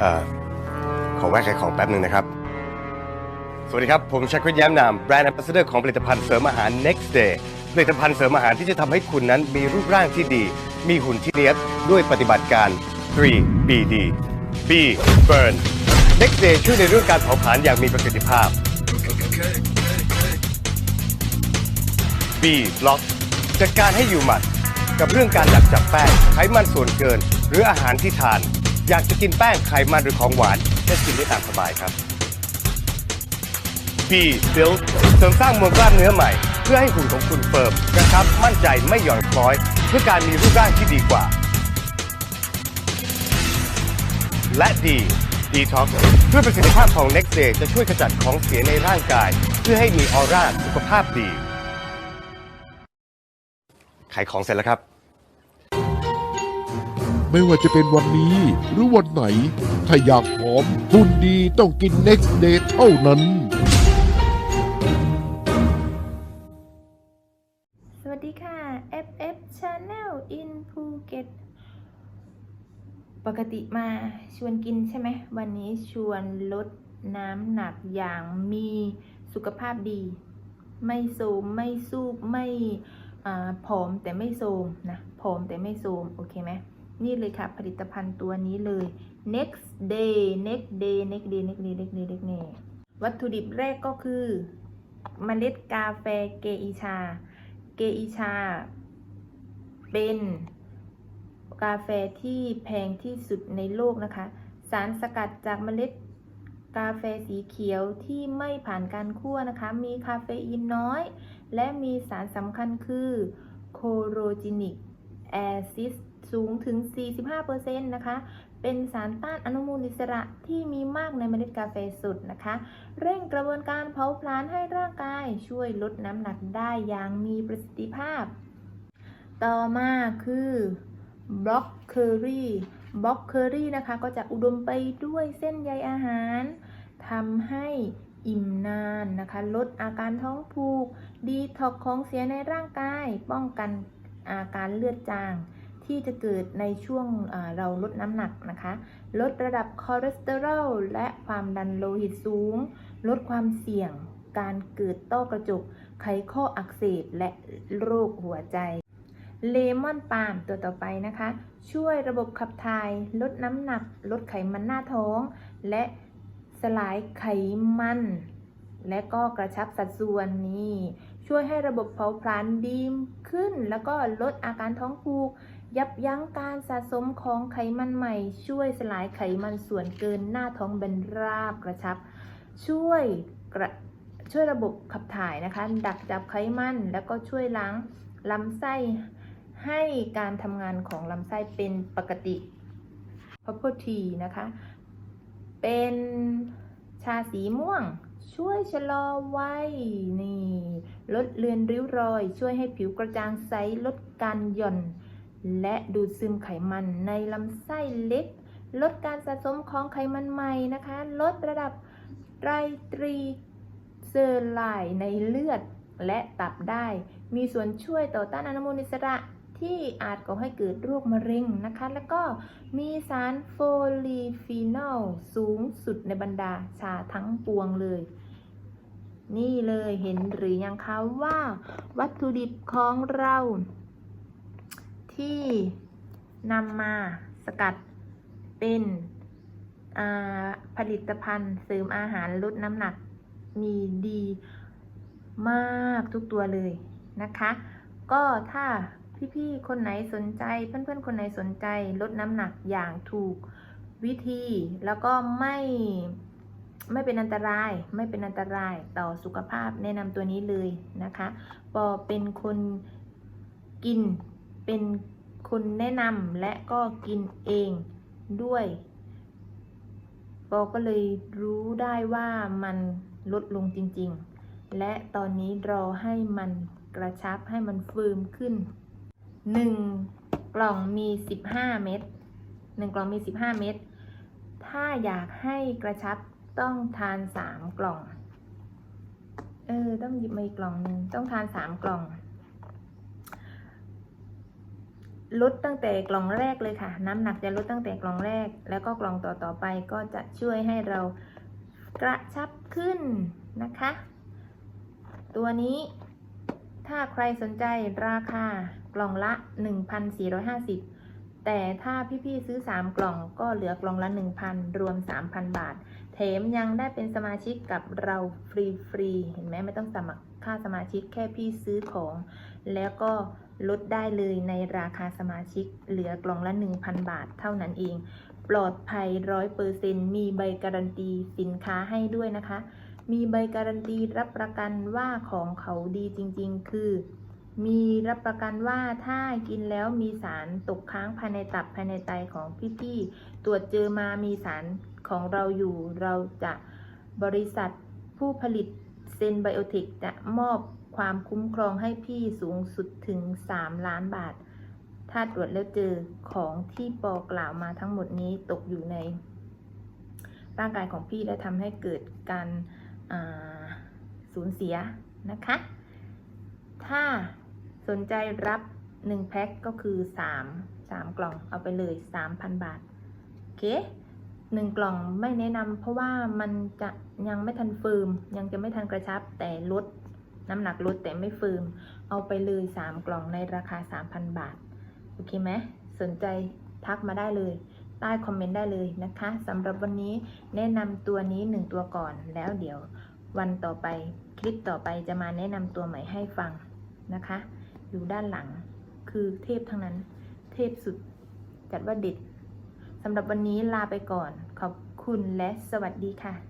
เอ่อขอแวะขายของแป๊บหนึ่งนะครับ สวัสดีครับ ผมชักวิทย้มนามแบรนด์ a อ b a s s a d o r ของผลิตภัณฑ์เสริมอาหาร Next Day ผลิตภัณฑ์เสริมอาหารที่จะทำให้คุณนั้นมีรูปร่างที่ดี มีหุ่นที่เนียบด้วยปฏิบัติการ 3BD B Burn Next Day ช่วยในเรื่องการเผาผลาญอย่างมีประสิทธิภาพ B Block จัดการให้อยู่หมัด กับเรื่องการดักจับแป้งไขมันส่วนเกิน หรืออาหารที่ทาน อยากจะกินแป้งไขมันหรือของหวานก็กินได้ตามสบายครับ B Build เสริมสร้างมวลกล้ามเนื้อใหม่ เพื่อให้หุ่นของคุณเฟิร์มกระชับมั่นใจไม่หย่อนคล้อย เพื่อการมีรูปร่างที่ดีกว่า และ D Detox ด้วยประสิทธิภาพของ Next Day จะช่วยขจัดของเสียในร่างกาย เพื่อให้มีออร่าสุขภาพดี ขายของเสร็จแล้วครับ ไม่ว่าจะเป็นวันนี้ หรือวันไหน ถ้าอยากผอมหุ่นดีต้องกิน next day เท่านั้น สวัสดีค่ะ FF Channel in Phuket ปกติมาชวนกินใช่ไหม วันนี้ชวนลดน้ำหนักอย่างมีสุขภาพดี ไม่โซมไม่สูบไม่อาผอมแต่ไม่โซมนะผอมแต่ไม่โซม โอเคไหม นี่เลยค่ะ ผลิตภัณฑ์ตัวนี้เลย next day next day next day next day next day next day วัตถุดิบแรกก็คือเมล็ดกาแฟเกอิชา เกอิชา เป็นกาแฟที่แพงที่สุดในโลกนะคะ สารสกัดจากเมล็ดกาแฟสีเขียวที่ไม่ผ่านการคั่วนะคะ มีคาเฟอีนน้อย และมีสารสำคัญคือโคโรจินิก แอซิดสูงถึง 45%นะคะ เป็นสารต้านอนุมูลอิสระที่มีมากในเมล็ดกาแฟสดนะคะ เร่งกระบวนการเผาผลาญให้ร่างกายช่วยลดน้ำหนักได้อย่างมีประสิทธิภาพ ต่อมาคือบล็อกเคอรี่บล็อกเคอรี่นะคะ ก็จะอุดมไปด้วยเส้นใยอาหารทำให้อิ่มนานนะคะ ลดอาการท้องผูก ดีท็อกของเสียในร่างกาย ป้องกัน อาการเลือดจางที่จะเกิดในช่วงเราลดน้ำหนักนะคะ ลดระดับคอเลสเตอรอลและความดันโลหิตสูง ลดความเสี่ยง การเกิดต้อกระจก ไขข้ออักเสบและโรคหัวใจ เลมอนปาล์มตัวต่อไปนะคะ ช่วยระบบขับถ่าย ลดน้ำหนัก ลดไขมันหน้าท้อง และสลายไขมัน และก็กระชับสัดส่วนนี่ ช่วยให้ระบบเผาผลาญดีขึ้น แล้วก็ลดอาการท้องผูก ยับยั้งการสะสมของไขมันใหม่ ช่วยสลายไขมันส่วนเกินหน้าท้องเป็นราบกระชับ ช่วยกระช่วยระบบขับถ่ายนะคะ ดักจับไขมัน แล้วก็ช่วยล้างลำไส้ให้การทำงานของลำไส้เป็นปกติ p u r p l e tea นะคะ เป็นชาสีม่วง ช่วยชะลอวัยนี่ ลดเลือนริ้วรอย ช่วยให้ผิวกระจ่างใสลดการหย่อน และดูดซึมไขมันในลำไส้เล็ก ลดการสะสมของไขมันใหม่นะคะ ลดระดับไตรตรีเซอร์ไลน์ในเลือดและตับได้ มีส่วนช่วยต่อต้านอนุมูลอิสระ ที่อาจก่อให้เกิดโรคมะเร็งนะคะ แล้วก็มีสารโฟลีฟีนอลสูงสุดในบรรดาชาทั้งปวงเลย นี่เลยเห็นหรือยังคะว่า วัตถุดิบของเรา ที่นำมาสกัดเป็นผลิตภัณฑ์เสริมอาหารลดน้ำหนักมีดีมากทุกตัวเลยนะคะ ก็ถ้า พี่ๆ คนไหนสนใจ เพื่อนๆ คนไหนสนใจ ลดน้ำหนักอย่างถูกวิธี แล้วก็ไม่ไม่เป็นอันตราย ไม่เป็นอันตรายต่อสุขภาพแนะนำตัวนี้เลยนะคะ ปอเป็นคนกิน เป็นคนแนะนำและก็กินเองด้วย ปอก็เลยรู้ได้ว่ามันลดลงจริงๆ และตอนนี้รอให้มันกระชับให้มันเฟิร์มขึ้น 1กล่องมี15เม็ด1กล่องมี15เม็ดถ้าอยากให้กระชับต้องทาน3กล่อง เออ ต้องหยิบมาอีกกล่องหนึ่งต้องทาน3กล่อง ลดตั้งแต่กล่องแรกเลยค่ะ น้ำหนักจะลดตั้งแต่กล่องแรก แล้วก็กล่องต่อๆไปก็จะช่วยให้เรากระชับขึ้นนะคะ ตัวนี้ ถ้าใครสนใจราคากล่องละ 1,450 แต่ถ้าพี่ๆซื้อ 3 กล่องก็เหลือกล่องละ 1,000 รวม 3,000 บาท แถมยังได้เป็นสมาชิกกับเราฟรีๆ เห็นไหมไม่ต้องสมัครค่าสมาชิกแค่พี่ซื้อของ แล้วก็ลดได้เลยในราคาสมาชิกเหลือกล่องละ 1,000 บาทเท่านั้นเอง ปลอดภัย 100%มีใบการันตีสินค้าให้ด้วยนะคะ มีใบการันตีรับประกันว่าของเขาดีจริง ๆ คือ มีรับประกันว่าถ้ากินแล้วมีสารตกค้างภายในตับภายในไตของพี่ๆตรวจเจอมามีสารของเราอยู่ เราจะบริษัทผู้ผลิตเซนไบโอเทคจะมอบความคุ้มครองให้พี่สูงสุดถึง 3 ล้านบาท ถ้าตรวจแล้วเจอของที่ปอกล่าวมาทั้งหมดนี้ตกอยู่ใน ร่างกายของพี่และทำให้เกิดการ สูญเสียนะคะ ถ้าสนใจรับ1แพ็คก็คือ 3 3 กล่องเอาไปเลย 3,000 บาท โอเคหนึ่งกล่องไม่แนะนำเพราะว่ามันจะยังไม่ทันฟิร์มยังจะไม่ทันกระชับแต่ลดน้ำหนักลดแต่ไม่ฟิร์มเอาไปเลย 3 กล่องในราคา 3,000 บาท โอเคไหมสนใจทักมาได้เลย ใต้คอมเมนต์ได้เลยนะคะสำหรับวันนี้แนะนำตัวนี้ 1 ตัวก่อน แล้วเดี๋ยววันต่อไปคลิปต่อไปจะมาแนะนำตัวใหม่ให้ฟังนะคะ อยู่ด้านหลังคือเทพทั้งนั้น เทพสุดจัดว่าเด็ดสำหรับวันนี้ลาไปก่อน ขอบคุณและสวัสดีค่ะ